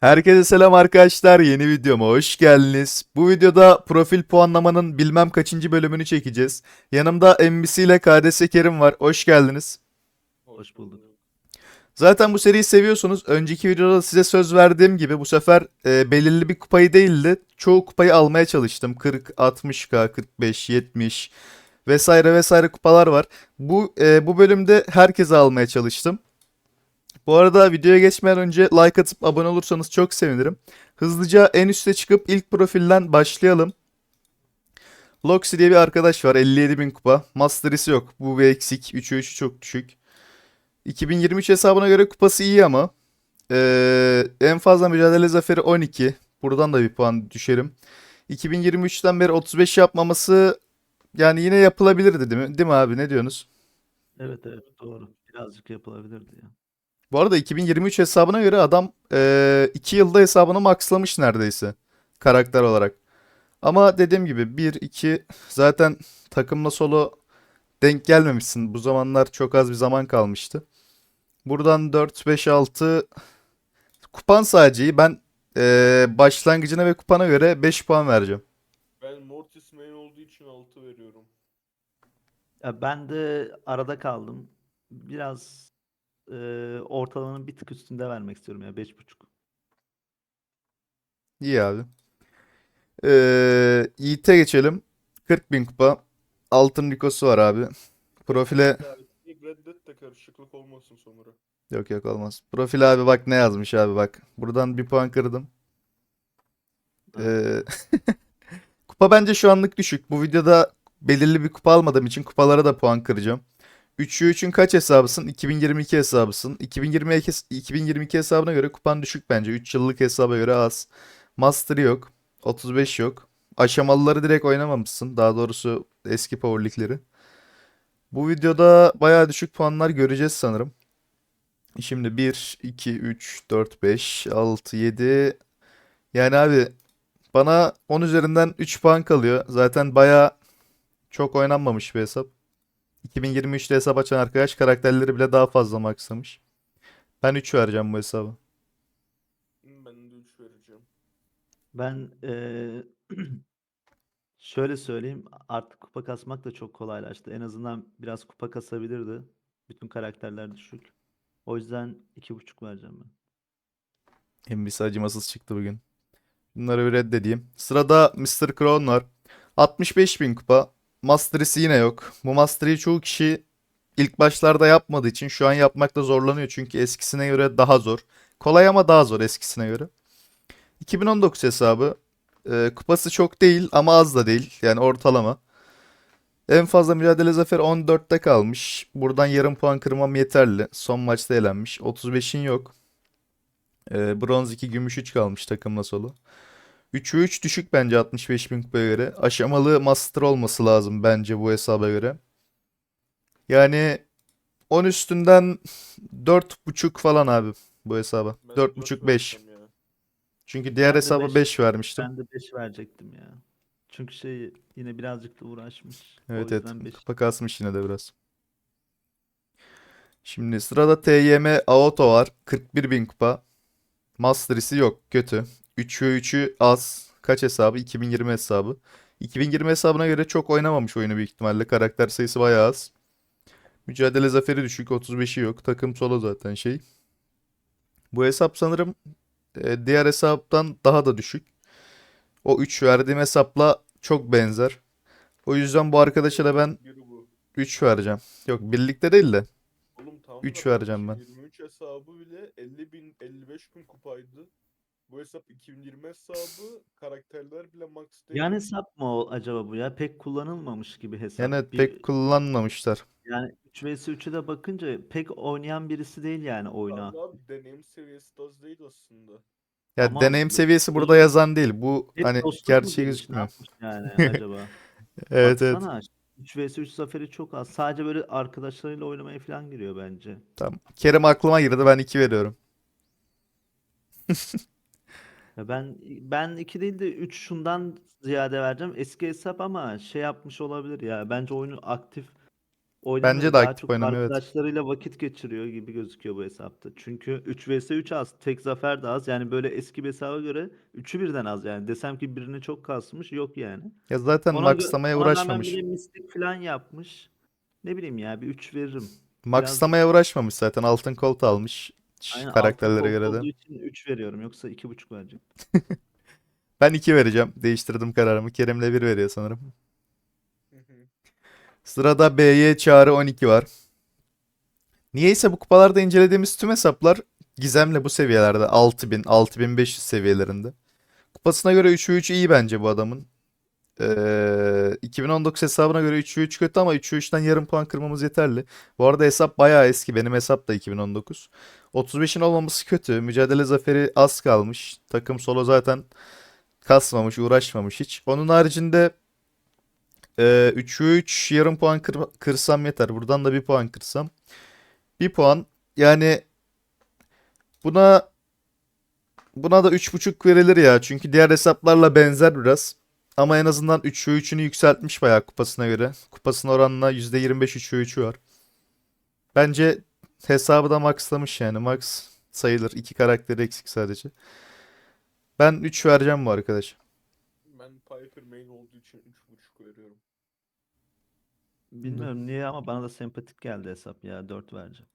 Herkese selam arkadaşlar. Yeni videoma hoş geldiniz. Bu videoda profil puanlamanın bilmem kaçıncı bölümünü çekeceğiz. Yanımda MBC ile KDS Kerim var. Hoş geldiniz. Hoş bulduk. Zaten bu seriyi seviyorsunuz. Önceki videoda size söz verdiğim gibi bu sefer e, belirli bir kupayı değildi. Çoğu kupayı almaya çalıştım. 40, 60k, 45, 70 vesaire vesaire kupalar var. Bu e, bu bölümde herkese almaya çalıştım. Bu arada videoya geçmeden önce like atıp abone olursanız çok sevinirim. Hızlıca en üste çıkıp ilk profilden başlayalım. Loxy diye bir arkadaş var. 57.000 kupa. Mastery'si yok. Bu bir eksik. 3'ü 3'ü çok düşük. 2023 hesabına göre kupası iyi ama. Ee, en fazla mücadele zaferi 12. Buradan da bir puan düşerim. 2023'ten beri 35 yapmaması yani yine yapılabilirdi değil mi? Değil mi abi? Ne diyorsunuz? Evet evet doğru. Birazcık yapılabilirdi ya. Bu arada 2023 hesabına göre adam 2 yılda hesabını maxlamış neredeyse karakter olarak. Ama dediğim gibi 1 2 zaten takımla solo denk gelmemişsin. Bu zamanlar çok az bir zaman kalmıştı. Buradan 4 5 6 kupan sadece iyi. Ben eee, başlangıcına ve kupana göre 5 puan vereceğim. Ben Mortis main olduğu için 6 veriyorum. Ya ben de arada kaldım. Biraz e, ortalamanın bir tık üstünde vermek istiyorum ya 5.5. İyi abi. Eee Yiğit'e geçelim. 40.000 kupa. Altın Rico'su var abi. Profile Yani reddet de karışıklık olmasın sonra. Yok yok olmaz. Profil abi bak ne yazmış abi bak. Buradan bir puan kırdım. Ee, kupa bence şu anlık düşük. Bu videoda belirli bir kupa almadığım için kupalara da puan kıracağım. 3'ü 3'ün kaç hesabısın? 2022 hesabısın. 2022, 2022 hesabına göre kupan düşük bence. 3 yıllık hesaba göre az. Master yok. 35 yok. Aşamalıları direkt oynamamışsın. Daha doğrusu eski Power League'leri. Bu videoda bayağı düşük puanlar göreceğiz sanırım. Şimdi 1, 2, 3, 4, 5, 6, 7. Yani abi bana 10 üzerinden 3 puan kalıyor. Zaten bayağı çok oynanmamış bir hesap. 2023'te hesap açan arkadaş karakterleri bile daha fazla maxlamış. Ben 3 vereceğim bu hesaba. Ben de 3 vereceğim. Ben e, şöyle söyleyeyim artık kupa kasmak da çok kolaylaştı. En azından biraz kupa kasabilirdi. Bütün karakterler düşük. O yüzden 2.5 vereceğim ben. MVC acımasız çıktı bugün. Bunları bir reddedeyim. Sırada Mr. Crown var. 65.000 kupa. Mastery'si yine yok. Bu Mastery'i çoğu kişi ilk başlarda yapmadığı için şu an yapmakta zorlanıyor. Çünkü eskisine göre daha zor. Kolay ama daha zor eskisine göre. 2019 hesabı. Ee, kupası çok değil ama az da değil. Yani ortalama. En fazla mücadele zaferi 14'te kalmış. Buradan yarım puan kırmam yeterli. Son maçta elenmiş. 35'in yok. Ee, bronz 2, gümüş 3 kalmış takımla solo. 3'ü 3 düşük bence 65 bin kupaya göre. Aşamalı master olması lazım bence bu hesaba göre. Yani 10 üstünden 4.5 falan abi bu hesaba. Ben de dört 4.5-5. vereceğim ya. Çünkü diğer Ben hesaba beş. 5 vermiştim. Ben de 5 verecektim ya. Çünkü şey yine birazcık da uğraşmış. Evet evet. 5. Kupa kasmış yine de biraz. Şimdi sırada TYM Auto var. 41 bin kupa. Mastery'si yok. Kötü. 3'ü 3'ü az. Kaç hesabı? 2020 hesabı. 2020 hesabına göre çok oynamamış oyunu büyük ihtimalle. Karakter sayısı bayağı az. Mücadele zaferi düşük. 35'i yok. Takım solo zaten şey. Bu hesap sanırım e, diğer hesaptan daha da düşük. O 3 verdiğim hesapla çok benzer. O yüzden bu arkadaşa da ben Biri bu. 3 vereceğim. Yok birlikte değil de. Oğlum tamam Üç da vereceğim ben. 23 hesabı bile 50 bin 55 bin kupaydı. Bu hesap 2020 hesabı karakterler bile max değil. Yan hesap mı o acaba bu ya? Pek kullanılmamış gibi hesap. Yani Bir- pek kullanmamışlar. yani 3 vs 3'e de bakınca pek oynayan birisi değil yani oyuna. Abi, abi deneyim seviyesi de az değil aslında. Ya Ama deneyim seviyesi burada dostluk- yazan değil. Bu Hep hani dostluk mu gerçeği demiş, ne gözükmüyor. yapmış yani acaba? Evet evet. Baksana 3 vs 3 zaferi çok az. Sadece böyle arkadaşlarıyla oynamaya falan giriyor bence. Tamam. Kerem aklıma girdi. Ben 2 veriyorum. Ya ben ben 2 değil de 3 şundan ziyade vereceğim. Eski hesap ama şey yapmış olabilir ya. Bence oyunu aktif oynamıyor. Bence de Daha aktif çok oynamıyor, evet. arkadaşlarıyla vakit geçiriyor gibi gözüküyor bu hesapta. Çünkü 3 vs 3 az. Tek zafer de az. Yani böyle eski bir hesaba göre 3'ü birden az yani. Desem ki birini çok kasmış yok yani. Ya zaten Ona gö- maxlamaya ona rağmen uğraşmamış. bir de mistik falan yapmış. Ne bileyim ya bir 3 veririm. Maxlamaya uğraşmamış zaten. Altın kolt almış. Aynen, Karakterlere altın göre de. olduğu için 3 veriyorum. Yoksa 2.5 vereceğim. Ben 2 vereceğim. Değiştirdim kararımı. Kerem'le 1 veriyor sanırım. Hı hı. Sırada BY Çağrı 12 var. Niyeyse bu kupalarda incelediğimiz tüm hesaplar Gizem'le bu seviyelerde 6000, 6500 seviyelerinde. Kupasına göre 3 3 iyi bence bu adamın. Ee, 2019 hesabına göre 3 3 kötü ama 3 3'ten yarım puan kırmamız yeterli. Bu arada hesap bayağı eski. Benim hesap da 2019. 35'in olmaması kötü. Mücadele zaferi az kalmış. Takım solo zaten kasmamış, uğraşmamış hiç. Onun haricinde ee, 3'ü 3 yarım puan kır- kırsam yeter. Buradan da 1 puan kırsam. 1 puan. Yani buna buna da 3.5 verilir ya. Çünkü diğer hesaplarla benzer biraz. Ama en azından 3'ü 3'ünü yükseltmiş bayağı kupasına göre. Kupasının oranına %25 3'ü 3'ü var. Bence hesabı da maxlamış yani. Max sayılır. İki karakteri eksik sadece. Ben 3 vereceğim bu arkadaş. Ben Piper main olduğu için 3.5 veriyorum. Bilmiyorum niye ama bana da sempatik geldi hesap ya. 4 vereceğim.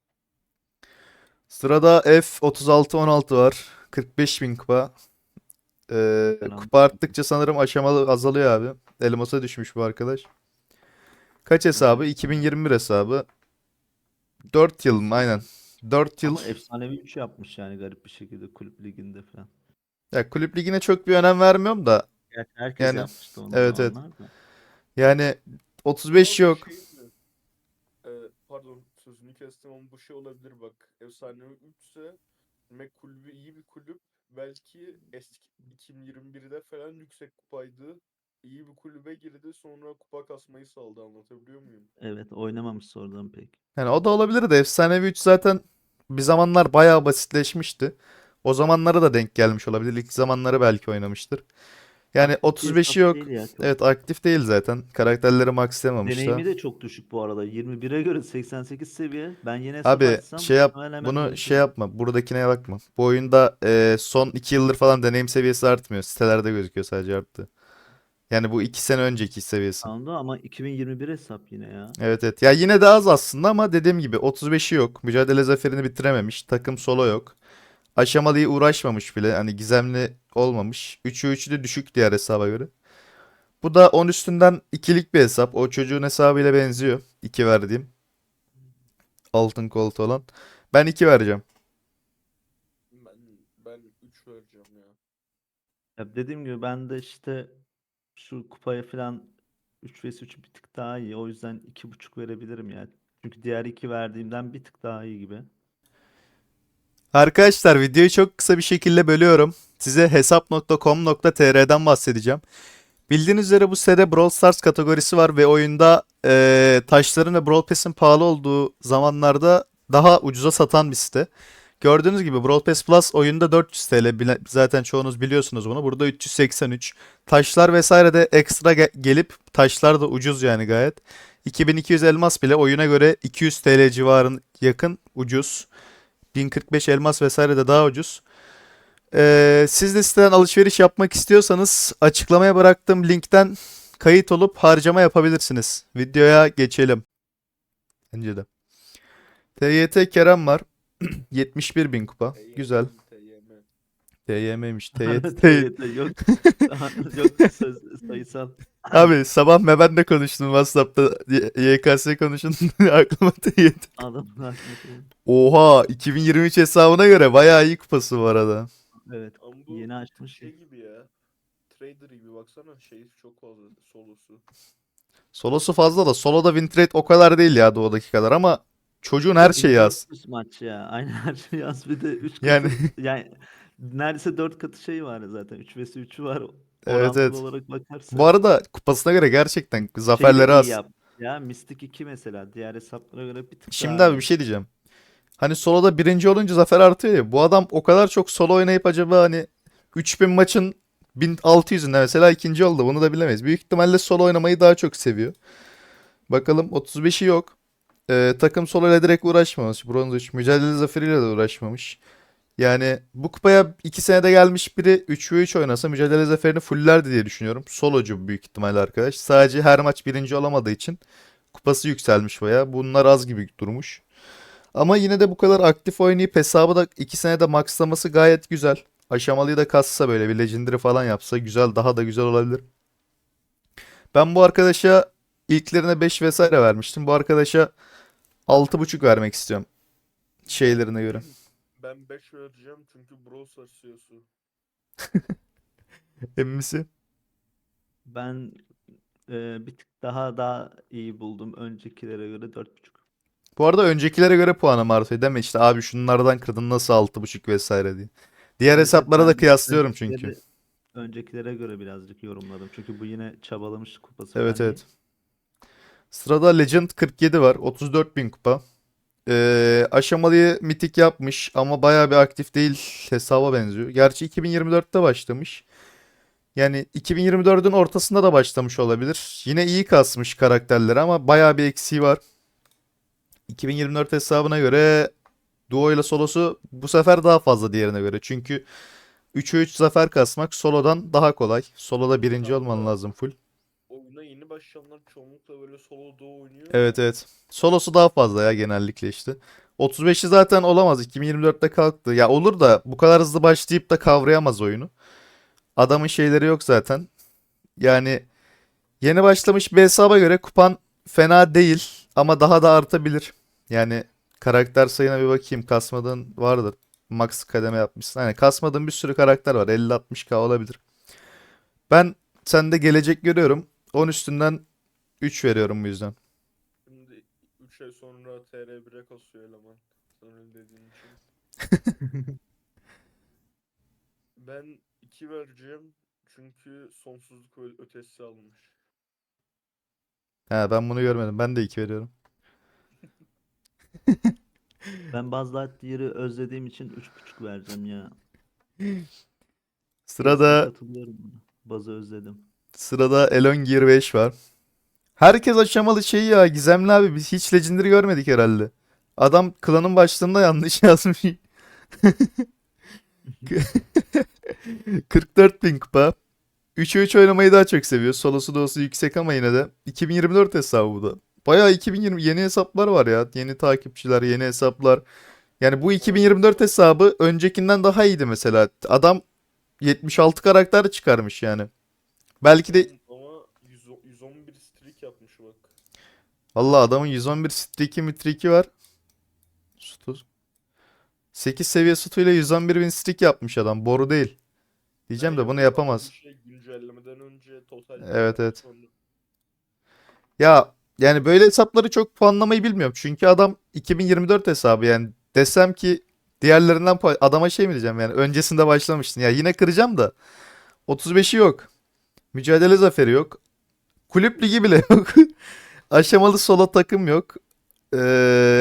Sırada F3616 var. 45 bin kupa. Ee, kupa arttıkça sanırım aşamalı azalıyor abi. Elmas'a düşmüş bu arkadaş. Kaç hesabı? 2021 hesabı. 4 yıl mı? Aynen. 4 yıl. Ama efsanevi 3 yapmış yani garip bir şekilde kulüp liginde falan. Ya kulüp ligine çok bir önem vermiyorum da. Gerçi herkes Yani, yapmıştı onu evet, evet. da. Yani 35 Ama yok. şey? Ee, pardon sözünü kestim ama bu şey olabilir bak. Efsanevi 3 ise demek kulübü iyi bir kulüp. Belki eski 2021'de falan yüksek kupaydı. İyi bir kulübe girdi sonra kupa kasmayı saldı anlatabiliyor muyum? Evet oynamamış sonradan pek. Yani o da olabilir de Efsanevi 3 zaten bir zamanlar bayağı basitleşmişti. O zamanlara da denk gelmiş olabilir. İlk zamanları belki oynamıştır. Yani Aktif bir 35'i hesap yok. değil ya, çok. Evet aktif değil zaten. Karakterleri maxlayamamış da. Deneyimi de çok düşük bu arada. 21'e göre 88 seviye. Ben hesap Abi şey yap hemen bunu öyle şey yapma. Buradakine bakma. Bu oyunda e, son 2 yıldır falan deneyim seviyesi artmıyor. Sitelerde gözüküyor sadece arttı. Yani bu 2 sene önceki seviyesi. Anladım ama 2021 hesap yine ya. Evet evet. Ya yine de az aslında ama dediğim gibi 35'i yok. Mücadele zaferini bitirememiş. Takım solo yok. Aşamalıyı uğraşmamış bile. Hani gizemli olmamış. 3'ü 3'ü de düşük diğer hesaba göre. Bu da 10 üstünden ikilik bir hesap. O çocuğun hesabıyla benziyor. 2 verdiğim. Altın koltu olan. Ben 2 vereceğim. Ben ben 3 vereceğim ya. Ya dediğim gibi ben de işte şu kupaya falan 3 vs 3 bir tık daha iyi. O yüzden 2.5 verebilirim yani. Çünkü diğer 2 verdiğimden bir tık daha iyi gibi. Arkadaşlar videoyu çok kısa bir şekilde bölüyorum. Size hesap.com.tr'den bahsedeceğim. Bildiğiniz üzere bu sitede Brawl Stars kategorisi var ve oyunda eee, taşların ve Brawl Pass'in pahalı olduğu zamanlarda daha ucuza satan bir site. Gördüğünüz gibi Brawl Pass Plus oyunda 400 TL. Zaten çoğunuz biliyorsunuz bunu. Burada 383. Taşlar vesaire de ekstra ge- gelip taşlar da ucuz yani gayet. 2200 elmas bile oyuna göre 200 TL civarın yakın ucuz. 1045 elmas vesaire de daha ucuz. Ee, siz de siteden alışveriş yapmak istiyorsanız açıklamaya bıraktığım linkten kayıt olup harcama yapabilirsiniz. Videoya geçelim. Bence de. TYT Kerem var. 71 bin kupa. Güzel. TYM. TYM'miş. TYT. TYT yok. yok sayısal. Abi sabah Meben'le konuştum WhatsApp'ta. Y- YKS konuşun. Aklıma TYT. Adamlar. Oha 2023 hesabına göre bayağı iyi kupası bu arada. Evet. Ama bu Yeni açmış. şey gibi ya. Trader gibi baksana şey çok fazla solosu. Solosu fazla da soloda win rate o kadar değil ya doğudaki kadar ama çocuğun her şeyi az. 400 maç ya. Aynen her şey yaz. Bir de 3 katı. Yani- Yani neredeyse 4 katı şey var zaten. 3 vs 3'ü var. Evet, evet. olarak bakarsan. Bu arada kupasına göre gerçekten zaferleri az. yaptı Ya Mystic 2 mesela diğer hesaplara göre bir tık Şimdi daha abi bir şey diyeceğim. Hani soloda birinci olunca zafer artıyor ya. Bu adam o kadar çok solo oynayıp acaba hani 3000 maçın 1600'ünde mesela ikinci oldu. Bunu da bilemeyiz. Büyük ihtimalle solo oynamayı daha çok seviyor. Bakalım 35'i yok. Ee, takım solo ile direkt uğraşmamış. Bronz 3 mücadele zaferiyle de uğraşmamış. Yani bu kupaya 2 senede gelmiş biri 3v3 oynasa mücadele zaferini fullerdi diye düşünüyorum. Solocu büyük ihtimalle arkadaş. Sadece her maç birinci olamadığı için kupası yükselmiş baya. Bunlar az gibi durmuş. Ama yine de bu kadar aktif oynayıp hesabı da 2 senede maxlaması gayet güzel. Aşamalıyı da kassa böyle bir legendary falan yapsa güzel daha da güzel olabilir. Ben bu arkadaşa ilklerine 5 vesaire vermiştim. Bu arkadaşa 6.5 vermek istiyorum. Şeylerine göre. Ben 5 vereceğim çünkü Brawl Stars CEO'su. Emmisi. Ben e, bir tık daha daha iyi buldum öncekilere göre 4.5. Bu arada öncekilere göre puanım artıyor deme işte abi şunlardan kırdın nasıl 6.5 vesaire diye. Diğer Evet, hesaplara da kıyaslıyorum çünkü. Öncekilere göre birazcık yorumladım. Çünkü bu yine çabalamış kupası Evet falan evet. değil. Sırada Legend 47 var. 34.000 kupa. Ee, aşamalıyı mitik yapmış ama bayağı bir aktif değil hesaba benziyor. Gerçi 2024'te başlamış. Yani 2024'ün ortasında da başlamış olabilir. Yine iyi kasmış karakterleri ama bayağı bir eksiği var. 2024 hesabına göre duo ile solosu bu sefer daha fazla diğerine göre. Çünkü 3'e 3 zafer kasmak solodan daha kolay. Soloda birinci olman lazım full. Yeni başlayanlar çoğunlukla böyle solo duo oynuyor. Evet evet. Solosu daha fazla ya genellikle işte. 35'i zaten olamaz. 2024'te kalktı. Ya olur da bu kadar hızlı başlayıp da kavrayamaz oyunu. Adamın şeyleri yok zaten. Yani yeni başlamış bir hesaba göre kupan fena değil ama daha da artabilir. Yani karakter sayına bir bakayım. Kasmadığın vardır. Max kademe yapmışsın. Hani kasmadığın bir sürü karakter var. 50-60k olabilir. Ben sende gelecek görüyorum. 10 üstünden 3 veriyorum bu yüzden. Şimdi 3 ay sonra TR1'e kasıyor eleman. Öyle dediğin için. Ben 2 vereceğim çünkü sonsuzluk ötesi almış. He ben bunu görmedim. Ben de 2 veriyorum. Ben Buzz Lightyear'ı özlediğim için 3.5 vereceğim ya. Sırada katılıyorum buna. Buzz'ı özledim. Sırada Elon Gear 5 var. Herkes aşamalı şey ya. Gizemli abi biz hiç Legendary görmedik herhalde. Adam klanın başlığında yanlış yazmış. 44 bin kupa. 3'e 3 oynamayı daha çok seviyor. Solosu dosu yüksek ama yine de. 2024 hesabı bu da. Bayağı 2020 yeni hesaplar var ya. Yeni takipçiler, yeni hesaplar. Yani bu 2024 hesabı öncekinden daha iyiydi mesela. Adam 76 karakter çıkarmış yani. Belki de Ama 100 111 streak yapmış bak. Valla adamın 111 streak'i mitriki var. Stu. 8 seviye Stu ile 111 bin streak yapmış adam. Boru değil. Diyeceğim de bunu yapamaz. Şey, güncellemeden önce total Evet, evet. sonra- Ya yani böyle hesapları çok puanlamayı bilmiyorum. Çünkü adam 2024 hesabı yani desem ki diğerlerinden puan- adama şey mi diyeceğim yani öncesinde başlamıştın. Ya yine kıracağım da 35'i yok. Mücadele zaferi yok. Kulüp ligi bile yok. Aşamalı solo takım yok. Ee,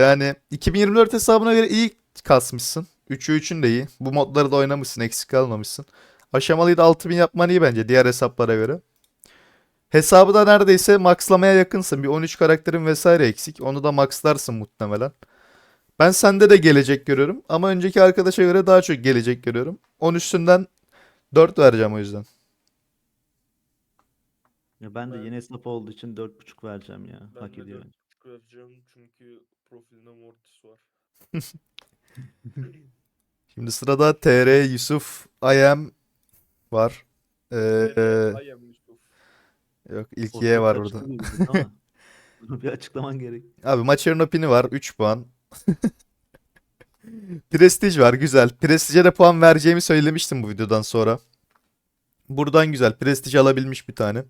yani 2024 hesabına göre iyi kasmışsın. 3'ü 3'ün de iyi. Bu modları da oynamışsın. Eksik kalmamışsın. Aşamalıyı da 6000 yapman iyi bence diğer hesaplara göre. Hesabı da neredeyse maxlamaya yakınsın. Bir 13 karakterin vesaire eksik. Onu da maxlarsın muhtemelen. Ben sende de gelecek görüyorum. Ama önceki arkadaşa göre daha çok gelecek görüyorum. 10 üstünden 4 vereceğim o yüzden. Ya ben de Ben- yeni hesap olduğu için 4.5 vereceğim ya. Ben Hak de ediyor. 4.5 vereceğim çünkü profilinde Mortis var. Şimdi sırada TR Yusuf IM var. Ee, I am Yusuf. yok ilk Y var burada. bir bilgi ama bunu bir açıklaman gerek. Abi maçların opini var 3 puan. Prestige var güzel. Prestige'e de puan vereceğimi söylemiştim bu videodan sonra. Buradan güzel. Prestige alabilmiş bir tane.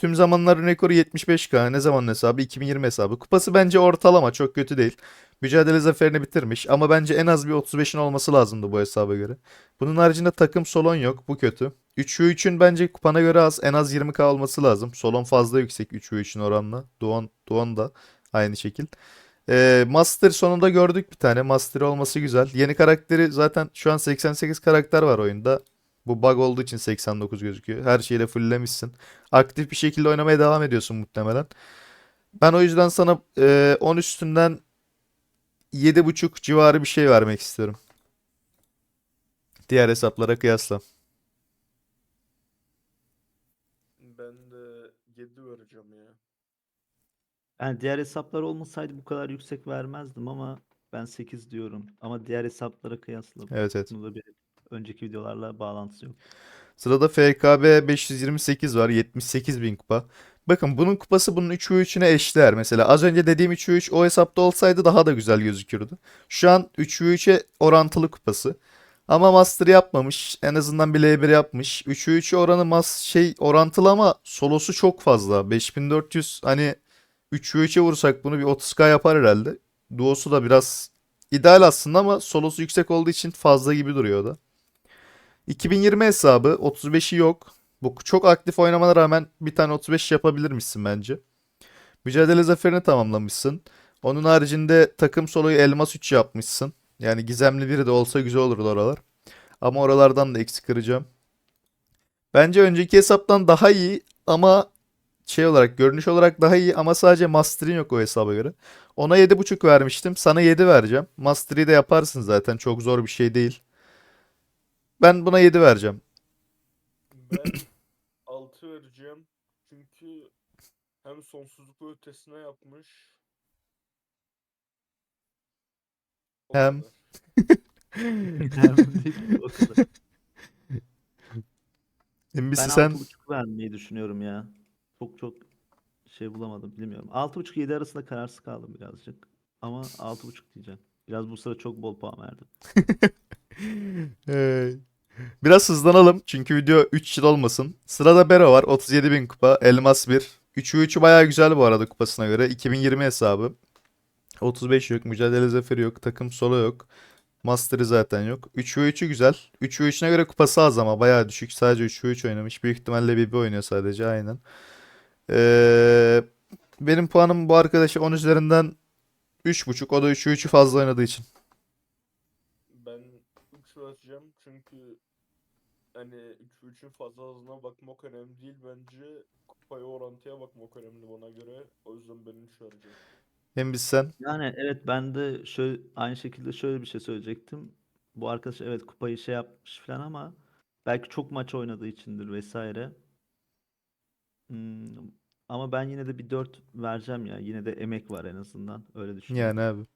Tüm zamanların rekoru 75k. Ne zaman hesabı? 2020 hesabı. Kupası bence ortalama. Çok kötü değil. Mücadele zaferini bitirmiş. Ama bence en az bir 35'in olması lazımdı bu hesaba göre. Bunun haricinde takım solon yok. Bu kötü. 3 ve 3'ün bence kupana göre az. En az 20k olması lazım. Solon fazla yüksek 3 ve 3'ün oranla. Duon, Duon da aynı şekil. Ee, Master sonunda gördük bir tane. Master olması güzel. Yeni karakteri zaten şu an 88 karakter var oyunda. Bu bug olduğu için 89 gözüküyor. Her şeyle fulllemişsin. Aktif bir şekilde oynamaya devam ediyorsun muhtemelen. Ben o yüzden sana e, 10 üstünden 7.5 civarı bir şey vermek istiyorum. Diğer hesaplara kıyasla. Ben de 7 vereceğim ya. Yani diğer hesaplar olmasaydı bu kadar yüksek vermezdim ama ben 8 diyorum. Ama diğer hesaplara kıyasla Evet evet. bunu da bir önceki videolarla bağlantısı yok. Sırada FKB 528 var. 78 bin kupa. Bakın bunun kupası bunun 3 ve 3'üne eşdeğer. Mesela az önce dediğim 3 ve 3 o hesapta olsaydı daha da güzel gözükürdü. Şu an 3 ve 3'e orantılı kupası. Ama master yapmamış. En azından bir L1 yapmış. 3 ve 3'e oranı mas şey orantılı ama solosu çok fazla. 5400 hani 3 ve 3'e vursak bunu bir 30k yapar herhalde. Duosu da biraz ideal aslında ama solosu yüksek olduğu için fazla gibi duruyor da. 2020 hesabı 35'i yok. Bu çok aktif oynamana rağmen bir tane 35 yapabilirmişsin bence. Mücadele zaferini tamamlamışsın. Onun haricinde takım soloyu elmas 3 yapmışsın. Yani gizemli biri de olsa güzel olurdu oralar. Ama oralardan da eksik kıracağım. Bence önceki hesaptan daha iyi ama şey olarak görünüş olarak daha iyi ama sadece master'in yok o hesaba göre. Ona 7.5 vermiştim. Sana 7 vereceğim. Master'i de yaparsın zaten. Çok zor bir şey değil. Ben buna 7 vereceğim. Ben 6 vereceğim. Çünkü hem sonsuzluk ve ötesine yapmış. O Hem- kadar. Ben sen 6.5 vermeyi düşünüyorum ya. Çok çok şey bulamadım bilmiyorum. 6.5-7 arasında kararsız kaldım birazcık. Ama 6.5 diyeceğim. Biraz bu sıra çok bol puan verdim. Hey. Biraz hızlanalım çünkü video 3 yıl olmasın. Sırada Bero var 37 bin kupa. Elmas 1. 3'ü 3'ü bayağı güzel bu arada kupasına göre. 2020 hesabı. 35 yok. Mücadele zaferi yok. Takım solo yok. Master'ı zaten yok. 3 ve 3'ü güzel. 3 ve 3'üne göre kupası az ama bayağı düşük. Sadece 3 ve 3 oynamış. Büyük ihtimalle BB oynuyor sadece. Aynen. Ee, benim puanım bu arkadaşa 10 üzerinden 3.5. O da 3 ve 3'ü fazla oynadığı için. Ben 3 vereceğim çünkü hani 3 3'ün fazla azına bakmak önemli değil bence. Kupaya orantıya bakmak önemli bana göre. O yüzden ben 3 vereceğim. Hem biz sen. Yani evet ben de şöyle aynı şekilde şöyle bir şey söyleyecektim. Bu arkadaş evet kupayı şey yapmış falan ama belki çok maç oynadığı içindir vesaire. Hmm, ama ben yine de bir 4 vereceğim ya. Yine de emek var en azından. Öyle düşünüyorum. Yani abi.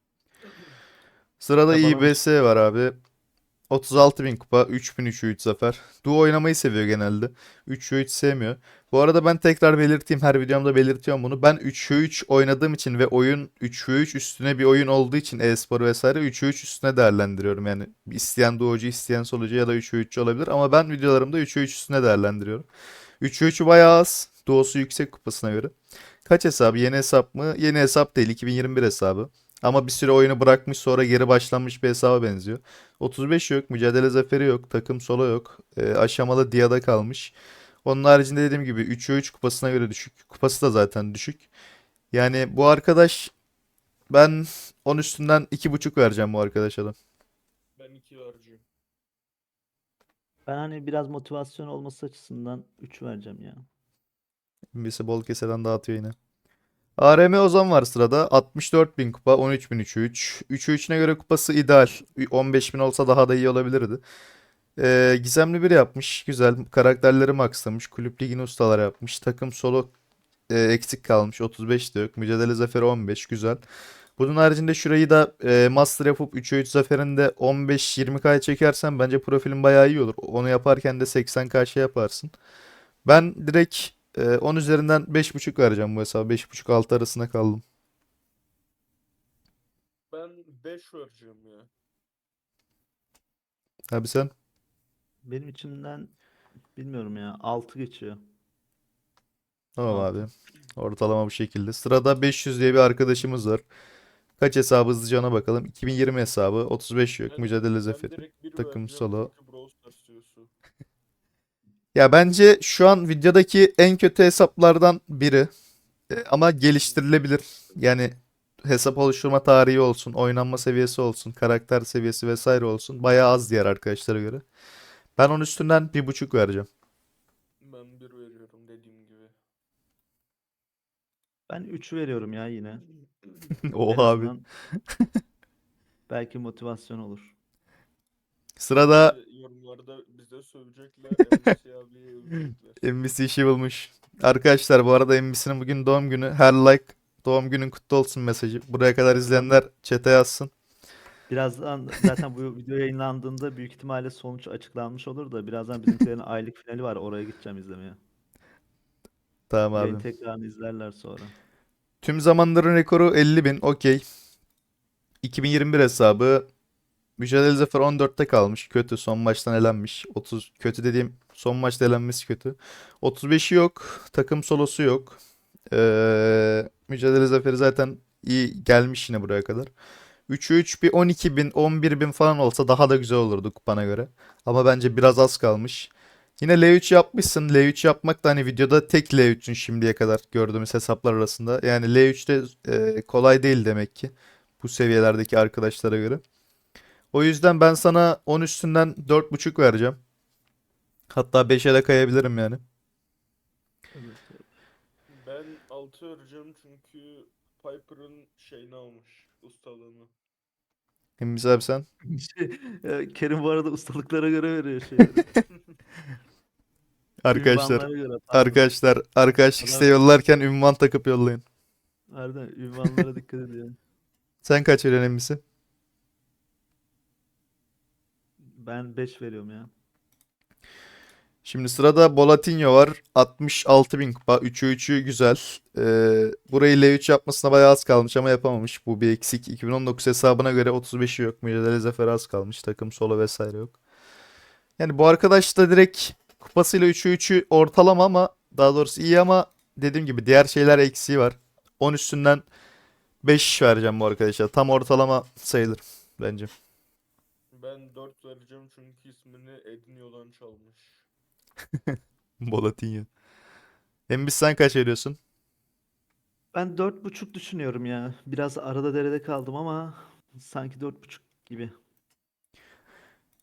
Sırada Ya bana- IBS var abi. 36 bin kupa, 3003 3 zafer. Duo oynamayı seviyor genelde. 3 3 sevmiyor. Bu arada ben tekrar belirteyim, her videomda belirtiyorum bunu. Ben 3 3 oynadığım için ve oyun 3 3 üstüne bir oyun olduğu için e-spor vesaire 3 3 üstüne değerlendiriyorum. Yani isteyen duocu, isteyen solocu ya da 3 3 olabilir ama ben videolarımda 3 3 üstüne değerlendiriyorum. 3 3'ü bayağı az. Duosu yüksek kupasına göre. Kaç hesabı? Yeni hesap mı? Yeni hesap değil. 2021 hesabı. Ama bir süre oyunu bırakmış sonra geri başlanmış bir hesaba benziyor. 35 yok, mücadele zaferi yok, takım solo yok. E, aşamalı Dia'da kalmış. Onun haricinde dediğim gibi 3'e 3 kupasına göre düşük. Kupası da zaten düşük. Yani bu arkadaş ben 10 üstünden 2.5 vereceğim bu arkadaşa da. Ben 2 vereceğim. Ben hani biraz motivasyon olması açısından 3 vereceğim ya. Birisi bol keseden dağıtıyor yine. ARM Ozan var sırada. 64 bin kupa, 13 bin 3'ü 3. 3'ü 3'üne göre kupası ideal. 15 bin olsa daha da iyi olabilirdi. Ee, gizemli biri yapmış. Güzel. Karakterleri maxlamış. Kulüp ligini ustalar yapmış. Takım solo e, eksik kalmış. 35 de yok. Mücadele zaferi 15. Güzel. Bunun haricinde şurayı da e, master yapıp 3'e 3 zaferinde 15-20K'ya çekersen bence profilin bayağı iyi olur. Onu yaparken de 80K şey yaparsın. Ben direkt ee, 10 üzerinden 5.5 vereceğim bu hesaba. 5.5-6 arasında kaldım. Ben 5 vereceğim ya. Abi sen? Benim içimden bilmiyorum ya 6 geçiyor. Tamam abi. Ortalama bu şekilde. Sırada 500 diye bir arkadaşımız var. Kaç hesabı hızlıca ona bakalım. 2020 hesabı. 35 yok. Ben- Mücadele Ben zaferi. direkt 1 takım vereceğim solo. çünkü Brawl Stars diyorsun. Ya bence şu an videodaki en kötü hesaplardan biri. E, ama geliştirilebilir. Yani hesap oluşturma tarihi olsun, oynanma seviyesi olsun, karakter seviyesi vesaire olsun. Bayağı az diğer arkadaşlara göre. Ben onun üstünden 1.5 vereceğim. Ben 1 veriyorum dediğim gibi. Ben 3 veriyorum ya yine. En Oha abi. azından belki motivasyon olur. Sırada yorumlarda bize sövecekler. MSI abiye övecekler. MVC işi bulmuş. Arkadaşlar bu arada MVC'nin bugün doğum günü. Her like doğum günün kutlu olsun mesajı. Buraya kadar izleyenler chat'e yazsın. Birazdan zaten bu video yayınlandığında büyük ihtimalle sonuç açıklanmış olur da birazdan bizimkilerin aylık finali var. Oraya gideceğim izlemeye. Tamam Yayın abi. tekrarını izlerler sonra. Tüm zamanların rekoru 50.000. Okey. 2021 hesabı. Mücadele Zafer 14'te kalmış. Kötü. Son maçtan elenmiş. 30 kötü dediğim son maçta elenmesi kötü. 35'i yok. Takım solosu yok. Ee, Mücadele Zaferi zaten iyi gelmiş yine buraya kadar. 3'ü 3 bir 12 bin 11 bin falan olsa daha da güzel olurdu kupana göre. Ama bence biraz az kalmış. Yine L3 yapmışsın. L3 yapmak da hani videoda tek L3'ün şimdiye kadar gördüğümüz hesaplar arasında. Yani L3'te e, kolay değil demek ki. Bu seviyelerdeki arkadaşlara göre. O yüzden ben sana 10 üstünden 4.5 vereceğim. Hatta 5'e de kayabilirim yani. Ben 6 vereceğim çünkü Piper'ın şeyini almış. Ustalığını. Emmiz abi sen? Kerim bu arada ustalıklara göre veriyor şeyleri. Arkadaşlar, Ünvanlara göre. pardon. arkadaşlar, arkadaşlık Adam- isteği yollarken ünvan takıp yollayın. Harbiden ünvanlara dikkat ediyor. Sen kaç veriyorsun Emmisi? Ben 5 veriyorum ya. Şimdi sırada Bolatino var. 66 bin kupa. 3'ü 3'ü güzel. Ee, burayı L3 yapmasına bayağı az kalmış ama yapamamış. Bu bir eksik. 2019 hesabına göre 35'i yok. Mücadele zaferi az kalmış. Takım solo vesaire yok. Yani bu arkadaş da direkt kupasıyla 3'ü 3'ü ortalama ama daha doğrusu iyi ama dediğim gibi diğer şeyler eksiği var. 10 üstünden 5 vereceğim bu arkadaşa. Tam ortalama sayılır bence. Ben 4 vereceğim çünkü ismini Edinio'dan çalmış. Bolatino. Embiid sen kaç veriyorsun? Ben 4.5 düşünüyorum ya. Biraz arada derede kaldım ama sanki 4.5 gibi.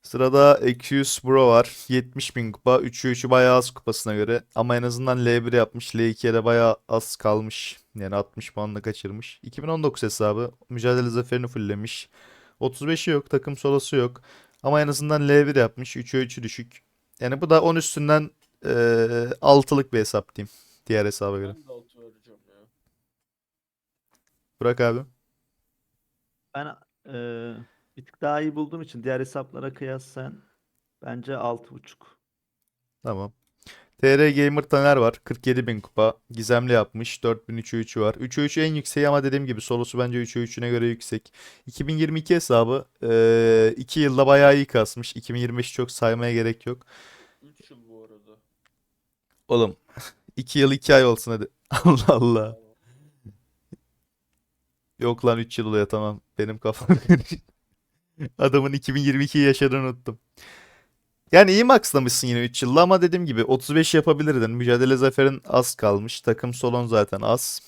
Sırada Ekius Bro var. 70 bin kupa. 3'ü 3'ü bayağı az kupasına göre. Ama en azından L1 yapmış. L2'ye de bayağı az kalmış. Yani 60 puanla kaçırmış. 2019 hesabı. Mücadele zaferini fulllemiş. 35'i yok. Takım solosu yok. Ama en azından L1 yapmış. 3'ü 3'ü düşük. Yani bu da 10 üstünden eee 6'lık bir hesap diyeyim. Diğer hesaba göre. Ben de 6 vereceğim ya. Burak abi. Ben e, bir tık daha iyi bulduğum için diğer hesaplara kıyasen bence 6.5. Tamam. TR Gamer Taner var. 47 bin kupa. Gizemli yapmış. 4003'ü 3'ü var. 3'ü 3'ü en yükseği ama dediğim gibi solosu bence 3'ü 3'üne göre yüksek. 2022 hesabı 2 yılda bayağı iyi kasmış. 2025'i çok saymaya gerek yok. 3 yıl bu arada. Oğlum 2 yıl 2 ay olsun hadi. Allah Allah. Yok lan 3 yıl oluyor tamam. Benim kafam. Adamın 2022'yi yaşadığını unuttum. Yani iyi maxlamışsın yine 3 yılda ama dediğim gibi 35 yapabilirdin. Mücadele zaferin az kalmış. Takım solon zaten az.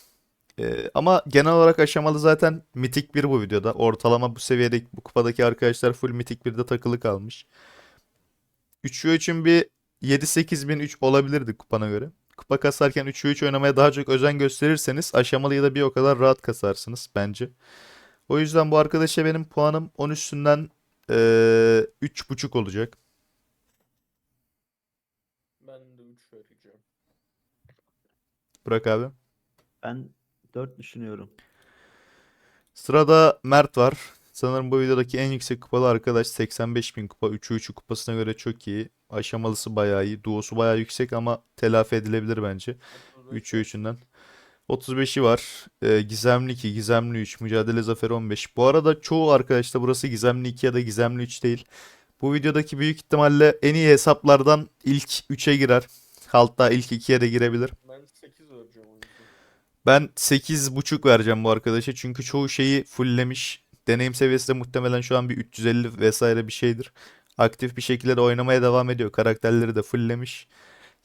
Ee, ama genel olarak aşamalı zaten mitik 1 bu videoda. Ortalama bu seviyede bu kupadaki arkadaşlar full mitik 1'de takılı kalmış. 3 ve 3'ün bir 7-8 bin 3 olabilirdi kupana göre. Kupa kasarken 3 ve 3 oynamaya daha çok özen gösterirseniz aşamalıyı da bir o kadar rahat kasarsınız bence. O yüzden bu arkadaşa benim puanım 10 üstünden eee 3.5 olacak. Ben de 3 vereceğim. Burak abi. Ben 4 düşünüyorum. Sırada Mert var. Sanırım bu videodaki en yüksek kupalı arkadaş 85 bin kupa. 3'ü 3'ü kupasına göre çok iyi. Aşamalısı bayağı iyi. Duosu bayağı yüksek ama telafi edilebilir bence. 3'ü 3'ünden. 35'i var. Ee, Gizemli 2, Gizemli 3, Mücadele Zaferi 15. Bu arada çoğu arkadaşta burası Gizemli 2 ya da Gizemli 3 değil. Bu videodaki büyük ihtimalle en iyi hesaplardan ilk 3'e girer. Hatta ilk 2'ye de girebilir. Ben 8 vereceğim o yüzden. Ben 8.5 vereceğim bu arkadaşa çünkü çoğu şeyi fulllemiş. Deneyim seviyesi de muhtemelen şu an bir 350 vesaire bir şeydir. Aktif bir şekilde de oynamaya devam ediyor. Karakterleri de fulllemiş.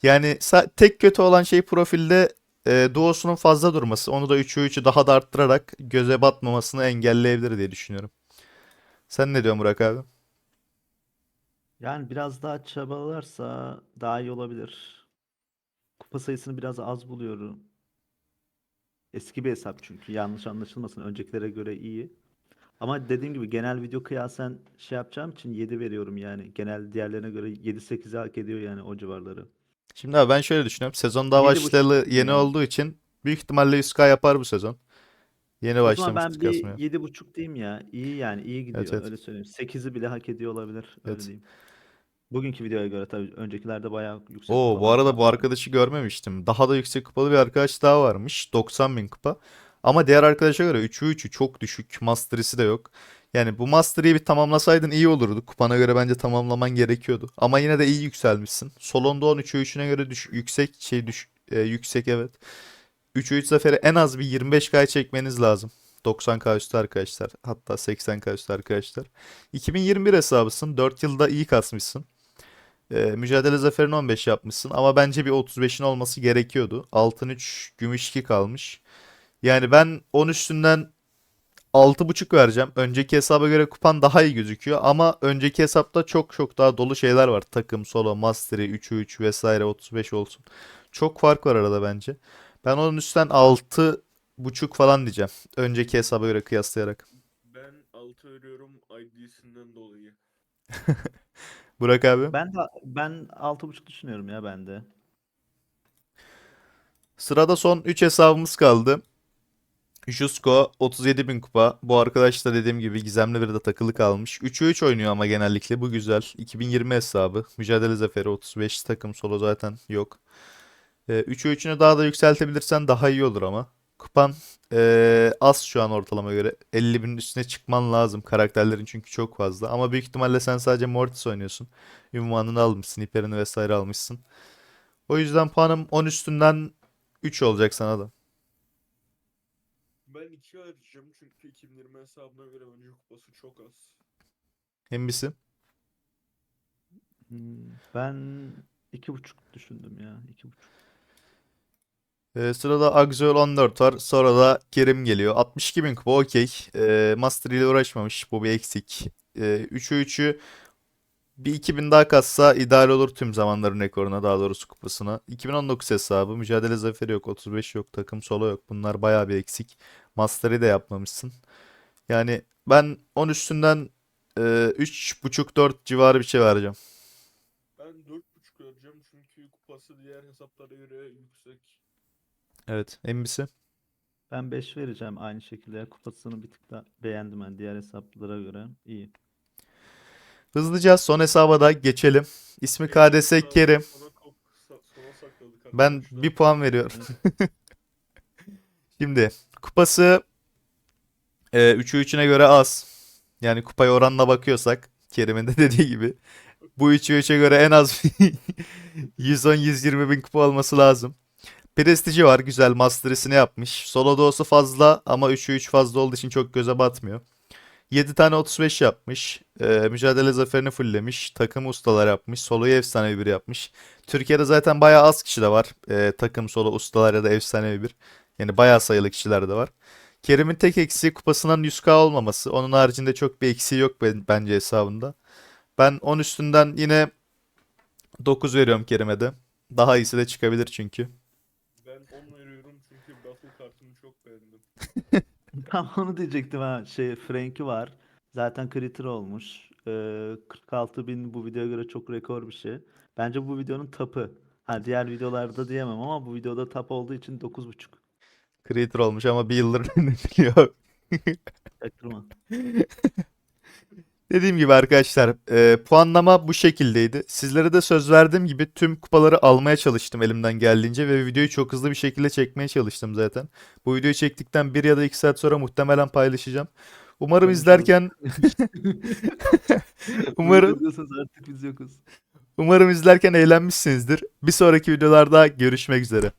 Yani tek kötü olan şey profilde e, duosunun fazla durması. Onu da 3'ü 3'ü daha da arttırarak göze batmamasını engelleyebilir diye düşünüyorum. Sen ne diyorsun Burak abi? Yani biraz daha çabalarsa daha iyi olabilir. Kupa sayısını biraz az buluyorum. Eski bir hesap çünkü yanlış anlaşılmasın öncekilere göre iyi. Ama dediğim gibi genel video kıyasen şey yapacağım için 7 veriyorum yani. Genel diğerlerine göre 7-8'i hak ediyor yani o civarları. Şimdi abi ben şöyle düşünüyorum. Sezon daha Yedi buçuk başlayalı yeni yani. olduğu için büyük ihtimalle 100k yapar bu sezon. Yeni O zaman ben başlamıştık bir kasmaya. 7.5 diyeyim ya. İyi yani iyi gidiyor evet. öyle söyleyeyim. 8'i bile hak ediyor olabilir öyle Evet. diyeyim. Bugünkü videoya göre tabii öncekilerde bayağı yüksek Oo bu arada bu arkadaşı görmemiştim. Daha da yüksek kupalı bir arkadaş daha varmış. 90 bin kupa. Ama diğer arkadaşa göre 3'ü 3'ü çok düşük. Mastery'si de yok. Yani bu Mastery'i bir tamamlasaydın iyi olurdu. Kupana göre bence tamamlaman gerekiyordu. Ama yine de iyi yükselmişsin. Solonda 13'ü 3'üne göre düş yüksek şey düş e, yüksek evet. 3'ü 3 zaferi en az bir 25k çekmeniz lazım. 90k üstü arkadaşlar. Hatta 80k üstü arkadaşlar. 2021 hesabısın. 4 yılda iyi kasmışsın. Ee, mücadele zaferini 15 yapmışsın ama bence bir 35'in olması gerekiyordu. Altın 3, gümüş 2 kalmış. Yani ben 10 üstünden 6.5 vereceğim. Önceki hesaba göre kupan daha iyi gözüküyor ama önceki hesapta çok çok daha dolu şeyler var. Takım, solo, mastery, 3'ü 3 vesaire 35 olsun. Çok fark var arada bence. Ben onun üstten 6.5 falan diyeceğim. Önceki hesaba göre kıyaslayarak. Ben 6 veriyorum ID'sinden dolayı. Burak abi. Ben de ben 6.5 düşünüyorum ya ben de. Sırada son 3 hesabımız kaldı. Jusko 37.000 kupa. Bu arkadaş da dediğim gibi gizemli bir de takılı kalmış. 3'ü 3 oynuyor ama genellikle bu güzel. 2020 hesabı. Mücadele zaferi 35 takım solo zaten yok. Ee, 3'ü 3'ünü daha da yükseltebilirsen daha iyi olur ama. Kupan ee, az şu an ortalama göre. 50 binin üstüne çıkman lazım. Karakterlerin çünkü çok fazla. Ama büyük ihtimalle sen sadece Mortis oynuyorsun. Ünvanını almışsın, hiperini vesaire almışsın. O yüzden puanım 10 üstünden 3 olacak sana da. Ben 2 vereceğim çünkü 2020 hesabına göre önce kupası çok az. Hembisi. Hmm, Ben 2.5 düşündüm ya. 2.5. Ee, sırada Axel 14 var. Sonra da Kerim geliyor. 62 bin kupa okey. Ee, Master ile uğraşmamış. Bu bir eksik. Ee, 3'ü 3'ü bir 2000 daha katsa ideal olur tüm zamanların rekoruna daha doğrusu kupasına. 2019 hesabı. Mücadele zaferi yok. 35 yok. Takım solo yok. Bunlar bayağı bir eksik. Master'ı da yapmamışsın. Yani ben 10 üstünden e, 3.5-4 civarı bir şey vereceğim. Ben 4.5 vereceğim çünkü kupası diğer hesaplara göre yüksek. Evet. Hembisi. Ben 5 vereceğim aynı şekilde. Kupasını bir tık da beğendim ben diğer hesaplara göre. İyi. Hızlıca son hesaba da geçelim. İsmi KDS Kerim. Ben bir puan veriyorum. Şimdi kupası e, 3'ü 3'üne göre az. Yani kupaya oranla bakıyorsak Kerim'in de dediği gibi bu 3'ü 3'e göre en az 110-120 bin kupa olması lazım. Prestiji var. Güzel. Mastery'sini yapmış. Solo dosu fazla ama 3'ü 3 fazla olduğu için çok göze batmıyor. 7 tane 35 yapmış. E, mücadele zaferini fulllemiş. Takım ustalar yapmış. Solo'yu efsanevi bir yapmış. Türkiye'de zaten bayağı az kişi de var. Ee, takım solo ustalar ya da efsanevi bir. Yani bayağı sayılı kişiler de var. Kerim'in tek eksiği kupasının 100k olmaması. Onun haricinde çok bir eksiği yok ben- bence hesabında. Ben 10 üstünden yine 9 veriyorum Kerim'e de. Daha iyisi de çıkabilir çünkü. Ben 10 veriyorum çünkü battle kartını çok beğendim. Tam onu diyecektim ha. Şey Frank'i var. Zaten critter olmuş. Ee, 46 bin bu videoya göre çok rekor bir şey. Bence bu videonun tapı. Ha diğer videolarda diyemem ama bu videoda tap olduğu için 9.5. Creator olmuş ama bir yıldır ne biliyor. Çaktırma. Dediğim gibi arkadaşlar e, puanlama bu şekildeydi. Sizlere de söz verdiğim gibi tüm kupaları almaya çalıştım elimden geldiğince ve videoyu çok hızlı bir şekilde çekmeye çalıştım zaten. Bu videoyu çektikten bir ya da iki saat sonra muhtemelen paylaşacağım. Umarım izlerken Umarım. artık biz yokuz. umarım izlerken eğlenmişsinizdir. Bir sonraki videolarda görüşmek üzere.